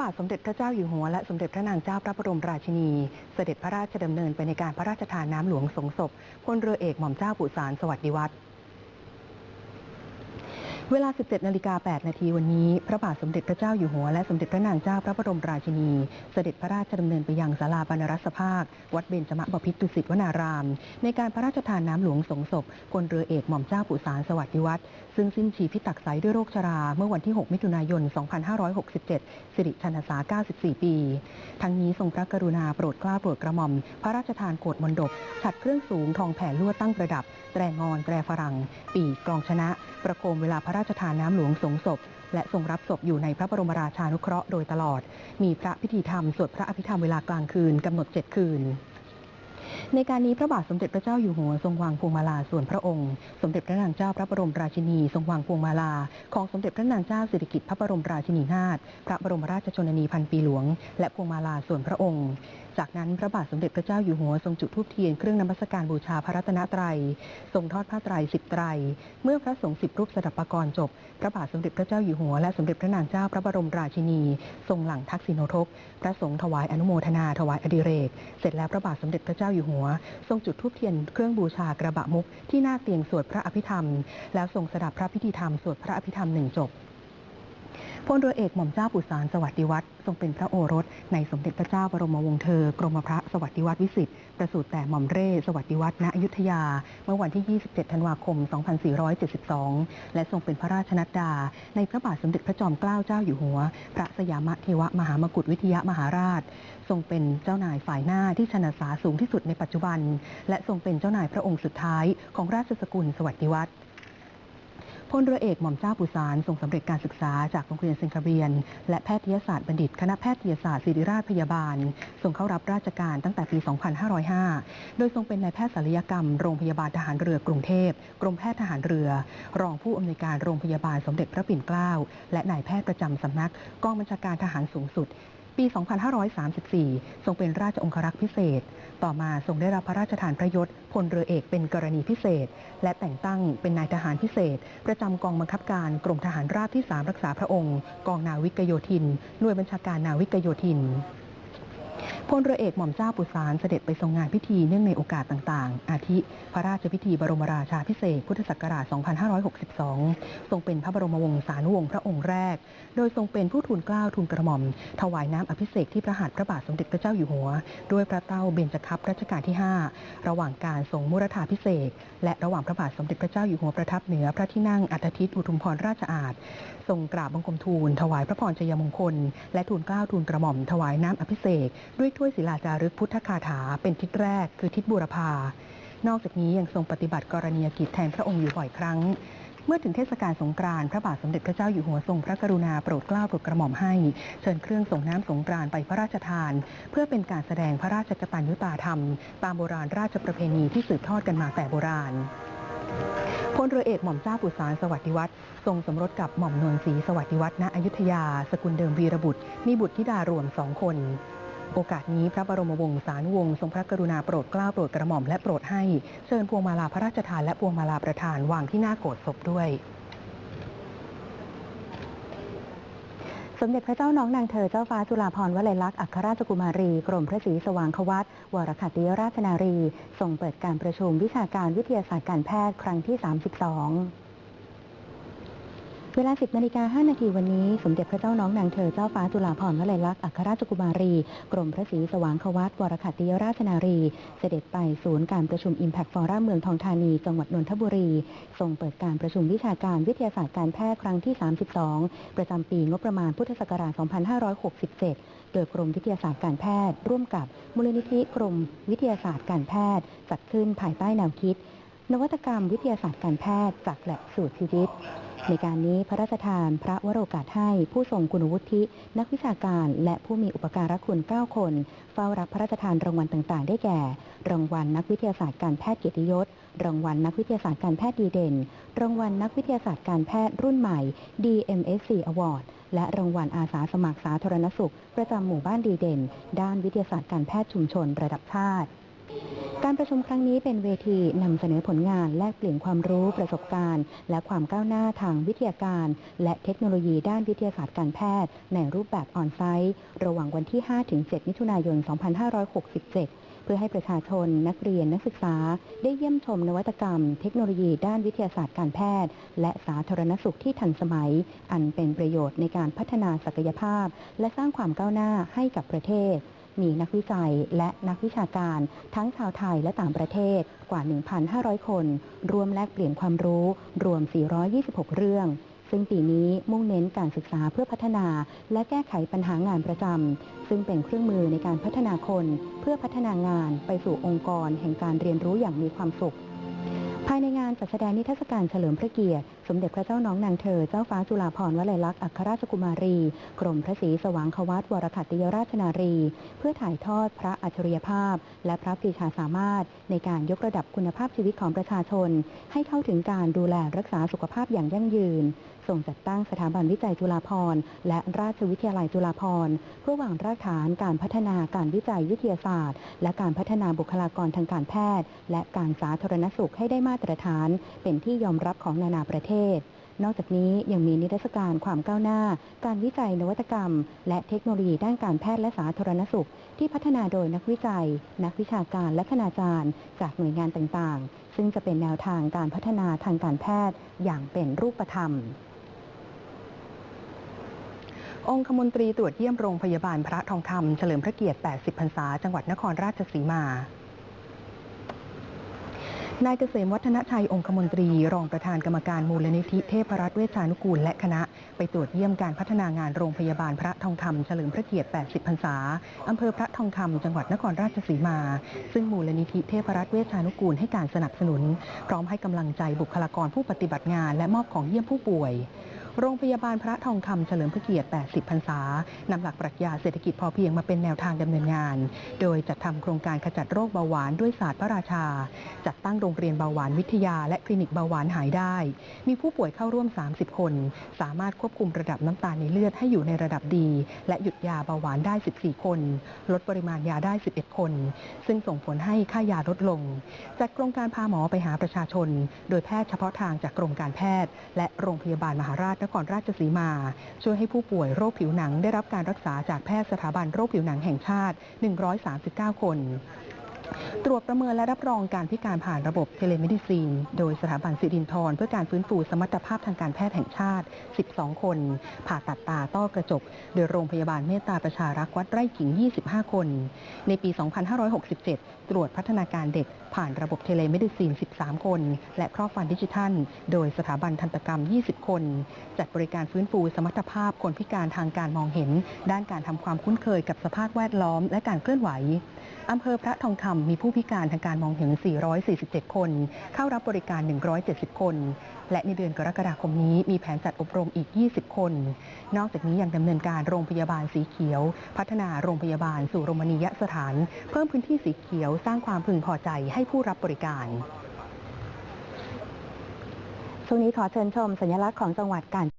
บาทสมเด็จพระเจ้าอยู่หัวและสมเด็จพระนางเจ้าพระบรมราชินี เสด็จพระราชดำเนินไปในการพระราชทานน้ำหลวงสงศพพลเรือเอกหม่อมเจ้าปุสารสวัสดิวัฒน์ เวลา 17 นาฬิกา 8 นาทีวันนี้ พระบาทสมเด็จพระเจ้าอยู่หัว และสมเด็จพระนางเจ้าพระบรมราชินี เสด็จพระราชดำเนินไปยังศาลาบรรณรัศภาค วัดเบญจมบพิตรดุสิตวนาราม ในการพระราชทานน้ำหลวงสงศพพลเรือเอกหม่อมเจ้าปุสารสวัสดิวัฒน์ซึ่งสิ้นชีพิตักไสด้วยโรคชรา เมื่อวันที่ 6 มิถุนายน 2567 สิริชนษา 94 ปี ทั้งนี้ทรงพระกรุณาโปรดเกล้าโปรดกระหม่อม พระราชทานโกรธมนดบฉัดเครื่องสูงทองแผ่ลวดตั้งประดับ แตรงอนแตรฝรั่ง ปีกกลองชนะ ประโคมเวลาพระราชทานน้ำหลวงสงศพ และทรงรับศพอยู่ในพระบรมราชานุเคราะห์โดยตลอด มีพระพิธีธรรมสวดพระอภิธรรมเวลากลางคืนกำหนด7คืนในการนี้พระบาทสมเด็จพระเจ้าอยู่หัวทรงวางพวงมาลาส่วนพระองค์ สมเด็จพระนางเจ้าพระบรมราชินี ทรงวางพวงมาลา ของสมเด็จพระนางเจ้าสิริกิติ์พระบรมราชินีนาถพระบรมราชชนนีพันปีหลวง และพวงมาลาส่วนพระองค์ จากนั้นพระบาทสมเด็จพระเจ้าอยู่หัวทรงจุดธูปเทียนเครื่องนมัสการบูชาพระรัตนตรัย ทรงทอดผ้าไตรสิบไตร เมื่อพระสงฆ์สิบรูปสดับปกรณ์จบ พระบาทสมเด็จพระเจ้าอยู่หัวและสมเด็จพระนางเจ้าพระบรมราชินี ทรงหลังทักษิโนทกพระสงฆ์ถวายอนุโมทนาถวายอดิเรก เสร็จแล้วพระบาทสมเด็จพระเจ้าอยู่หัว ทรงจุดธูปเทียนเครื่องบูชากระบะมุกที่หน้าเตียงสวดพระอภิธรรม แล้วทรงสดับพระพิธีธรรมสวดพระอภิธรรมหนึ่งจบ พลเรือเอกหม่อมเจ้าปุสารสวัสดิวัฒน์ทรงเป็นพระโอรส ในสมเด็จพระเจ้าบรมวงศ์เธอกรมพระสวัสดิวัฒน์วิสิทธิ์ประสูติแต่หม่อมเร่สวัสดิวัฒน์ณอยุธยา เมื่อวันที่ 27 ธันวาคม 2472 และทรงเป็นพระราชนัดดา ในพระบาทสมเด็จพระจอมเกล้าเจ้าอยู่หัว พระสยามเทวมหามกุฏวิทยามหาราช ทรงเป็นเจ้านายฝ่ายหน้าที่ชนะสาสูงที่สุดในปัจจุบัน และทรงเป็นเจ้านายพระองค์สุดท้ายของราชสกุลสวัสดิวัฒน์ พลเรือเอกหม่อมเจ้าปุสารทรงสำเร็จการศึกษาจากโรงเรียนเซนคาเบียน และแพทยศาสตร์บัณฑิต คณะแพทยศาสตร์ศิริราชพยาบาล ทรงเข้ารับราชการตั้งแต่ปี 2505 โดยทรงเป็นนายแพทย์ศัลยกรรม โรงพยาบาลทหารเรือกรุงเทพ กรมแพทย์ทหารเรือ รองผู้อำนวยการโรงพยาบาลสมเด็จพระปิ่นเกล้า และนายแพทย์ประจำสำนักกองบัญชาการทหารสูงสุด ปี 2534 ทรงเป็นราชองครักษ์พิเศษ ต่อมาทรงได้รับพระราชทานพระยศพลเรือเอกเป็นกรณีพิเศษ และแต่งตั้งเป็นนายทหารพิเศษ ประจำกองบังคับการกรมทหารราบที่ 3 รักษาพระองค์ กองนาวิกโยธิน หน่วยบัญชาการนาวิกโยธิน พลเรือเอกหม่อมเจ้าปุสารเสด็จไปทรงงานพิธีเนื่องในโอกาสต่างๆ อาทิ พระราชพิธีบรมราชาพิเศษพุทธศักราช 2562 ทรงเป็นพระบรมวงศานุวงศ์พระองค์แรก โดยทรงเป็นผู้ทูลเกล้าทูลกระหม่อม ถวายน้ำอภิเษกที่พระหัตถ์พระบาทสมเด็จพระเจ้าอยู่หัว ด้วยพระเต้าเบญจคัพรัชกาลที่ 5 ระหว่างการทรงมุรธาพิเศษและระหว่างพระบาทสมเด็จพระเจ้าอยู่หัวประทับเหนือพระที่นั่งอัฐทิตอุทุมพรราชอาณทรงกราบบังคมทูล ถวายพระพรชัยมงคล และทูลเกล้าทูลกระหม่อมถวายน้ำอภิเษกด้วยถ้วยศิลาจารึกพุทธคาถาเป็นทิศแรกคือทิศบูรพานอกจากนี้ยังทรงปฏิบัติกรณียกิจแทนพระองค์อยู่บ่อยครั้ง เมื่อถึงเทศกาลสงกรานต์พระบาทสมเด็จพระเจ้าอยู่หัวทรงพระกรุณาโปรดเกล้าโปรดกระหม่อมให้ เชิญเครื่องส่งน้ำสงกรานต์ไปพระราชทาน เพื่อเป็นการแสดงพระราชกตัญญูตาธรรม ตามโบราณราชประเพณีที่สืบทอดกันมาแต่โบราณพลเรือเอกหม่อมเจ้าปุสารสวัสดิวัฒน์ทรงสมรสกับหม่อมนวลศรีสวัสดิวัฒน์ณอยุธยา สกุลเดิมวีรบุตร มีบุตรธิดารวมสองคน โอกาสนี้พระบรมวงศานุวงศ์ทรงพระกรุณาโปรดเกล้าโปรดกระหม่อมและโปรดให้เชิญพวงมาลาพระราชทานและพวงมาลาประธานวางที่หน้าโกศศพด้วย สมเด็จพระเจ้าน้องนางเธอเจ้าฟ้าจุฬาภรณ์วลัยลักษณ์อัครราชกุมารี กรมพระศรีสว่างควัตวรคัตติราชนารีทรงเปิดการประชุมวิชาการวิทยาศาสตร์การแพทย์ครั้งที่ 32 เวลา 10 นาฬิกา 5 นาทีวันนี้ สมเด็จพระเจ้าน้องนางเธอเจ้าฟ้าจุฬาภรณ์วลัยลักษณ์อัครราชกุมารี กรมพระศรีสว่างควัตวรคัตติยราชนารี เสด็จไปศูนย์การประชุม Impact Forum เมืองทองธานี จังหวัดนนทบุรี ทรงเปิดการประชุมวิชาการวิทยาศาสตร์การแพทย์ครั้งที่ 32 ประจำปีงบประมาณพุทธศักราช 2567 โดยกรมวิทยาศาสตร์การแพทย์ ร่วมกับมูลนิธิกรมวิทยาศาสตร์การแพทย์ จัดขึ้นภายใต้แนวคิด นวัตกรรมวิทยาศาสตร์การแพทย์จากแลบสู่ชีวิต ในการนี้พระราชทานพระวโรกาสให้ผู้ทรงคุณวุฒิ นักวิชาการและผู้มีอุปการะคุณ 9 คน เฝ้ารับพระราชทานรางวัลต่างๆ ได้แก่ รางวัลนักวิทยาศาสตร์การแพทย์เกียรติยศ รางวัลนักวิทยาศาสตร์การแพทย์ดีเด่น รางวัลนักวิทยาศาสตร์การแพทย์รุ่นใหม่ DMSC Award และรางวัลอาสาสมัครสาธารณสุข ประจำหมู่บ้านดีเด่น ด้านวิทยาศาสตร์การแพทย์ชุมชนระดับชาติ การประชุมครั้งนี้เป็นเวทีนำเสนอผลงานแลกเปลี่ยนความรู้ประสบการณ์ และความก้าวหน้าทางวิทยาการ และเทคโนโลยีด้านวิทยาศาสตร์การแพทย์ ในรูปแบบออนไซต์ ระหว่างวันที่ 5-7 มิถุนายน 2567เพื่อให้ประชาชนนักเรียนนักศึกษา ได้เยี่ยมชมนวัตกรรม เทคโนโลยีด้านวิทยาศาสตร์การแพทย์ และสาธารณสุขที่ทันสมัย อันเป็นประโยชน์ในการพัฒนาศักยภาพ และสร้างความก้าวหน้าให้กับประเทศ มีนักวิจัยและนักวิชาการทั้งชาวไทยและต่างประเทศกว่า 1,500 คน รวมแลกเปลี่ยนความรู้ รวม 426 เรื่อง ซึ่งปีนี้มุ่งเน้นการศึกษาเพื่อพัฒนา และแก้ไขปัญหางานประจำซึ่งเป็นเครื่องมือในการพัฒนาคน เพื่อพัฒนางานไปสู่องค์กร แห่งการเรียนรู้อย่างมีความสุขภายในงานจัดแสดงนิทรรศการเฉลิมพระเกียรติ สมเด็จพระเจ้าน้องนางเธอเจ้าฟ้าจุฬาภรณ์วลัยลักษณ์อัครราชกุมารี กรมพระศรีสว่างควัตวรคัตติยราชนารี เพื่อถ่ายทอดพระอัจฉริยภาพ และพระปรีชาสามารถ ในการยกระดับคุณภาพชีวิตของประชาชน ให้เข้าถึงการดูแลรักษาสุขภาพอย่างยั่งยืนส่งจัดตั้งสถาบันวิจัยจุฬาภรณ์และราชวิทยาลัยจุฬาภรณ์เพื่อวางรากฐานการพัฒนาการวิจัยวิทยาศาสตร์ และการพัฒนาบุคลากรทางการแพทย์ และการสาธารณสุขให้ได้มาตรฐาน เป็นที่ยอมรับของนานาประเทศศ นอกจากนี้ยังมีนิทรรศการความก้าวหน้า การวิจัยนวัตกรรม และเทคโนโลยีด้านการแพทย์และสาธารณสุข ที่พัฒนาโดยนักวิจัย นักวิชาการและคณาจารย์ จากหน่วยงานต่างๆ ซึ่งจะเป็นแนวทางการพัฒนาทางการแพทย์อย่างเป็นรูปธรรมองคมนตรีตรวจเยี่ยมโรงพยาบาลพระทองคำเฉลิมพระเกียรติ 80 พรรษา จังหวัดนครราชสีมา นายเกษมวัฒนชัยองคมนตรี รองประธานกรรมการมูลนิธิเทพรัตน์เวชานุกูลและคณะ ไปตรวจเยี่ยมการพัฒนางานโรงพยาบาลพระทองคำเฉลิมพระเกียรติ 80 พรรษา อำเภอพระทองคำจังหวัดนครราชสีมา ซึ่งมูลนิธิเทพรัตน์เวชานุกูลให้การสนับสนุน พร้อมให้กำลังใจบุคลากรผู้ปฏิบัติงานและมอบของเยี่ยมผู้ป่วย โรงพยาบาลพระทองคำเฉลิมพระเกียรติ 80 พรรษานำหลักปรัชญาเศรษฐกิจพอเพียงมาเป็นแนวทางดำเนินงาน โดยจัดทำโครงการขจัดโรคเบาหวานด้วยศาสตร์พระราชา จัดตั้งโรงเรียนเบาหวานวิทยา และคลินิกเบาหวานหายได้ มีผู้ป่วยเข้าร่วม 30 คน สามารถควบคุมระดับน้ำตาลในเลือดให้อยู่ในระดับดี และหยุดยาเบาหวานได้ 14 คน ลดปริมาณยาได้ 11 คน ซึ่งส่งผลให้ค่ายาลดลง จัดโครงการพาหมอไปหาประชาชน โดยแพทย์เฉพาะทางจากกรมการแพทย์ และโรงพยาบาลมหาราชนครราชสีมา ช่วยให้ผู้ป่วยโรคผิวหนังได้รับการรักษาจากแพทย์สถาบันโรคผิวหนังแห่งชาติ 139 คน ตรวจประเมินและรับรองการพิการผ่านระบบเทเลเมดิซีน โดยสถาบันสิรินทรเพื่อการฟื้นฟูสมรรถภาพทางการแพทย์แห่งชาติ 12 คน ผ่าตัดตาต้อกระจก โดยโรงพยาบาลเมตตาประชารักษ์วัดไร่ขิง 25 คน ในปี 2567 ตรวจพัฒนาการเด็กผ่านระบบเทเลเมดิซีน 13 คน และครอบฟันดิจิทัล โดยสถาบันทันตกรรม 20 คน จัดบริการฟื้นฟูสมรรถภาพคนพิการทางการมองเห็น ด้านการทำความคุ้นเคยกับสภาพแวดล้อมและการเคลื่อนไหวอำเภอพระทองคำมีผู้พิการทางการมองเห็น 447 คน เข้ารับบริการ 170 คน และในเดือนกรกฎาคมนี้มีแผนจัดอบรมอีก 20 คน นอกจากนี้ยังดำเนินการโรงพยาบาลสีเขียว พัฒนาโรงพยาบาลสู่โรมณียสถาน เพิ่มพื้นที่สีเขียวสร้างความพึงพอใจให้ผู้รับบริการช่วงนี้ขอเชิญชมสัญลักษณ์ของจังหวัดกาญ